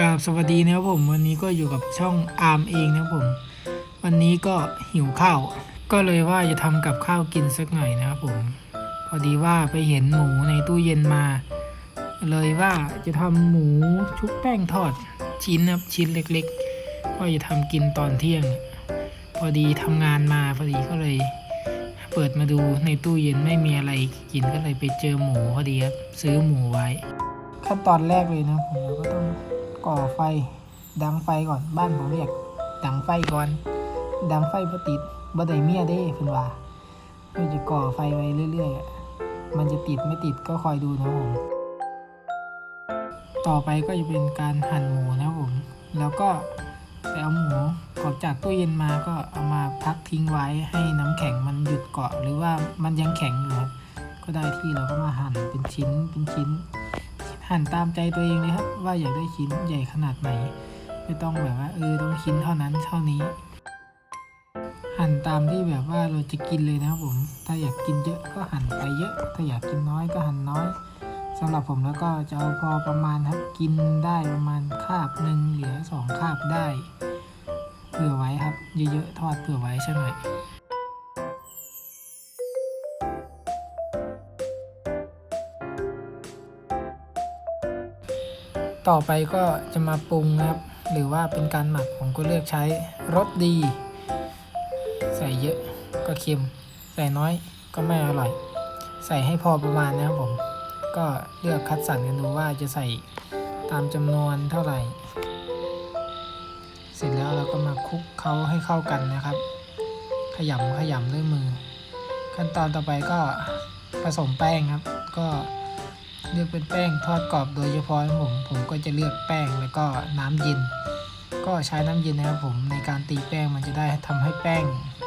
กราบสวัสดีนะครับผม วันนี้ก็อยู่กับช่องอาร์มเองนะครับผม วันนี้ก็หิวข้าว ก็เลยว่าจะทำกับข้าวกินสักหน่อยนะครับผม พอดีว่าไปเห็นหมูในตู้เย็นมา เลยว่าจะทำหมูชุบแป้งทอดชิ้นนะครับชิ้นเล็กๆว่าจะทำกินตอนเที่ยง พอดีทำงานมาพอดีก็เลยเปิดมาดูในตู้เย็นไม่มีอะไรกินก็เลยไปเจอหมูพอดีครับซื้อหมูไว้ ขั้นตอนแรกเลยนะผมเราก็ต้อง ก่อไฟ ดังไฟก่อน บ้านผมเรียก ดังไฟก่อน ดังไฟพอติดบ่ได้เมียเด้คุณว่าเราจะก่อไฟไว้เรื่อยๆ มันจะติดไม่ติดก็คอยดูนะผม ต่อไปก็จะเป็นการหั่นหมูนะผม แล้วก็ไปเอาหมูออกจากตู้เย็นมาก็เอามาพักทิ้งไว้ให้น้ำแข็งมันหยุดเกาะ หรือว่ามันยังแข็งอยู่ครับก็ได้ที่เราก็มาหั่นเป็นชิ้นเป็นชิ้น หั่นตามใจตัวเองเลยครับ ว่าอยากได้ชิ้นใหญ่ขนาดไหน ไม่ต้องแบบว่าเออต้องชิ้นเท่านั้นเท่านี้ หั่นตามที่แบบว่าเราจะกินเลยนะครับผม ถ้าอยากกินเยอะก็หั่นไปเยอะ ถ้าอยากกินน้อยก็หั่นน้อยสำหรับผมแล้วก็จะเอาพอประมาณครับกินได้ประมาณคาบหนึ่งเหลือสองคาบได้เผื่อไว้ครับ เยอะๆทอดเผื่อไว้ใช่ไหม ต่อไปก็จะมาปรุงนะครับ หรือว่าเป็นการหมักผมก็เลือกใช้รสดี ใส่เยอะก็เค็ม ใส่น้อยก็ไม่อร่อย ใส่ให้พอประมาณนะครับผม ก็เลือกคัดสรรกันดูว่าจะใส่ตามจำนวนเท่าไหร่ เสร็จแล้วเราก็มาคลุกเขาให้เข้ากันนะครับ ขยำขยำด้วยมือ ขั้นตอนต่อไปก็ผสมแป้งครับ ก็ เลือกเป็นแป้งทอดกรอบโดยเฉพาะผมผมก็จะเลือกแป้งแล้วก็น้ำเย็น ก็ใช้น้ำเย็นนะครับผมในการตีแป้งมันจะได้ทำให้แป้ง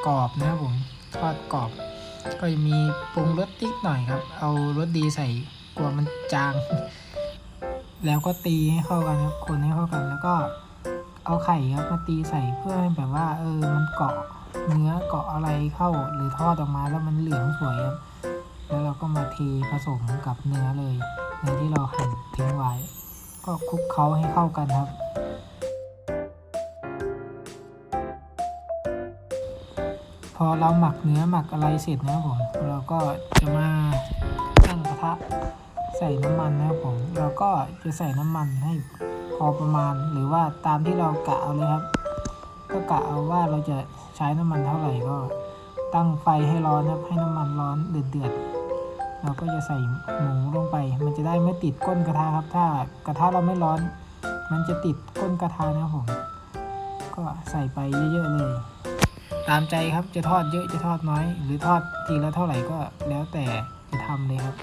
กรอบนะครับผมทอดกรอบ ก็จะมีปรุงรสนิดหน่อยครับ เอารสดีใส่กลัวมันจาง แล้วก็ตีให้เข้ากันครับคนให้เข้ากันแล้วก็เอาไข่ครับมาตีใส่เพื่อให้แบบว่าเออมันเกาะเนื้อเกาะอะไรเข้าหรือทอดออกมาแล้วมันเหลืองสวยครับ แล้วเราก็มาเทผสมกับเนื้อเลยเนื้อที่เราหั่นทิ้งไว้ ก็คลุกเคล้าให้เข้ากันครับ พอเราหมักเนื้อหมักอะไรเสร็จนะครับผมเราก็จะมาตั้งกระทะใส่น้ำมันนะครับผมเราก็จะใส่น้ำมันให้พอประมาณหรือว่าตามที่เรากะเอาเลยครับ ก็กะเอาว่าเราจะใช้น้ำมันเท่าไหร่ก็ตั้งไฟให้ร้อนนะครับให้น้ำมันร้อนเดือดเดือด เราก็จะใส่หมูลงไป มันจะได้ไม่ติดก้นกระทะครับ ถ้ากระทะเราไม่ร้อน มันจะติดก้นกระทะนะครับผม ก็ใส่ไปเยอะๆเลย ตามใจครับจะทอดเยอะจะทอดน้อย หรือทอดทีละเท่าไหร่ก็แล้วแต่จะทำเลยครับ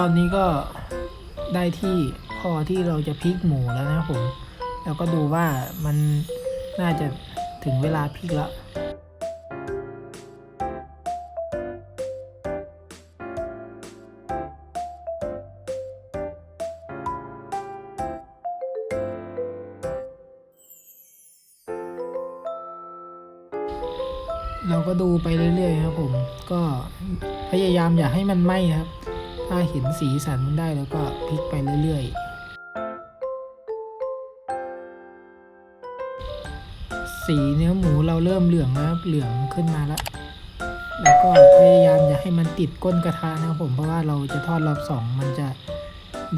ตอนนี้ก็ได้ที่พอที่เราจะพลิกหมูแล้วนะครับผม แล้วก็ดูว่ามันน่าจะถึงเวลาพลิกแล้วเราก็ดูไปเรื่อยๆครับผม ก็พยายามอย่าให้มันไหม้ครับ ถ้าเห็นสีสันมันได้แล้วก็พลิกไปเรื่อยๆ สีเนื้อหมูเราเริ่มเหลืองแล้วครับเหลืองขึ้นมาแล้ว แล้วก็พยายามอย่าให้มันติดก้นกระทะนะครับผมเพราะว่าเราจะทอดรอบสองมันจะ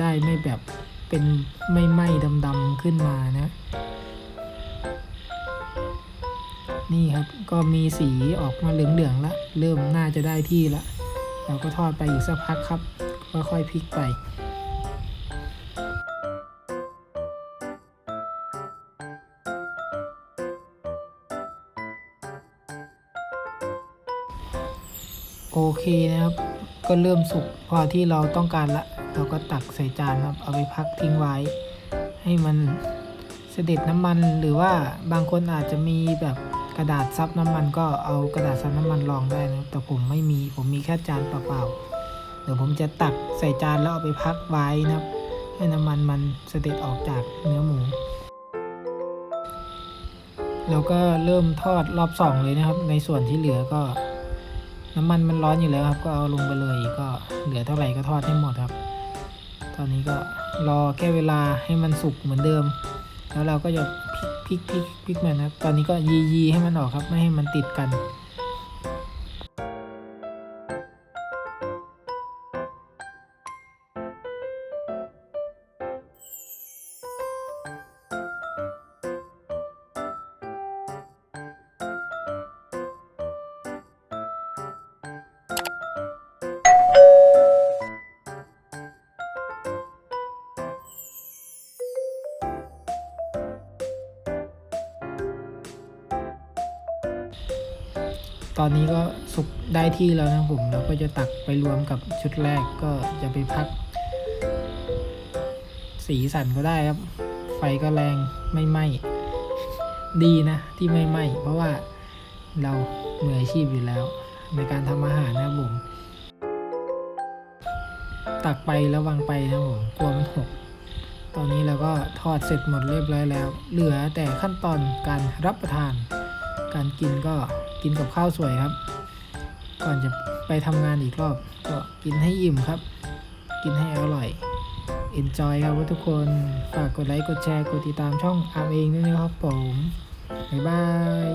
ได้ไม่แบบเป็นไม่ไหม้ดำๆขึ้นมานะ นี่ครับก็มีสีออกมาเหลืองๆแล้วเริ่มน่าจะได้ที่แล้ว เราก็ทอดไปอีกสักพักครับค่อยๆพลิกไป โอเคนะครับ ก็เริ่มสุกพอที่เราต้องการละ เราก็ตักใส่จานครับ เอาไปพักทิ้งไว้ ให้มันเสด็จน้ำมันหรือว่าบางคนอาจจะมีแบบ กระดาษซับน้ำมันก็เอากระดาษซับน้ำมันรองได้นะครับแต่ผมไม่มีผมมีแค่จานเปล่าๆเดี๋ยวผมจะตักใส่จานแล้วเอาไปพักไว้นะครับ ให้น้ำมันมันเสด็จออกจากเนื้อหมูแล้วก็เริ่มทอดรอบสองเลยนะครับ ในส่วนที่เหลือก็น้ำมันมันร้อนอยู่แล้วครับ ก็เอาลงไปเลยก็เหลือเท่าไหร่ก็ทอดให้หมดครับ ตอนนี้ก็รอแค่เวลาให้มันสุกเหมือนเดิม แล้วเราก็จะพลิก ลิกพลิกพลิกมันนะครับ ตอนนี้ก็ยียีให้มันออกครับ ไม่ให้มันติดกัน ตอนนี้ก็สุกได้ที่แล้วนะผมเราก็จะตักไปรวมกับชุดแรกก็จะไปพัก สีสันก็ได้ครับ ไฟก็แรงไม่ไหม้ดีนะที่ไม่ไหม้เพราะว่าเรามืออาชีพอยู่แล้ว ในการทำอาหารนะผมตักไประวังไปนะผมกลัวมันหก ตอนนี้เราก็ทอดเสร็จหมดเรียบร้อยแล้ว เหลือแต่ขั้นตอนการรับประทาน การกินก็ กินกับข้าวสวยครับ ก่อนจะไปทำงานอีกรอบ ก็กินให้อิ่มครับ กินให้อร่อย enjoy ครับทุกคน ฝากกดไลค์ กดแชร์ กดติดตามช่องอาร์เองด้วยนะครับผม บ๊ายบาย